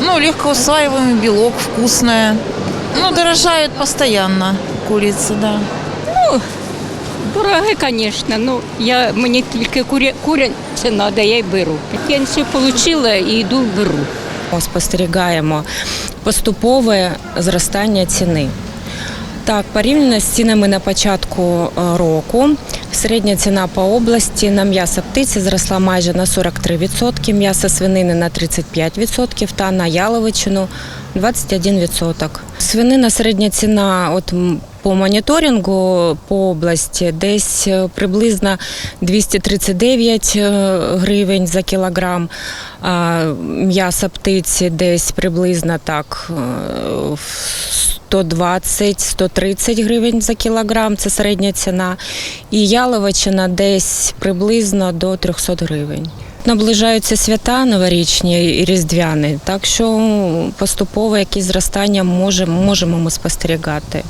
Ну, легко усваиваемый белок, вкусная. Ну, дорожает постоянно курица, да. Дороге, звісно, ну я мені тільки куря, куря це треба, я й беру. Пенсію отримала і йду беру. спостерігаємо поступове зростання ціни. Так, порівняно з цінами на початку е, року, середня ціна по області на м'ясо птиці зросла майже на 43%, м'ясо свинини на 35% та на яловичину 21%. Свинина середня ціна от по моніторингу по області десь е, приблизно 239 е, гривень за кілограм, а м'ясо птиці десь приблизно так 120-130 гривень за кілограм, це середня ціна. І яловичина десь приблизно до 300 гривень. Наближаються свята новорічні і різдвяні, так що поступово якісь зростання можемо, можемо ми спостерігати.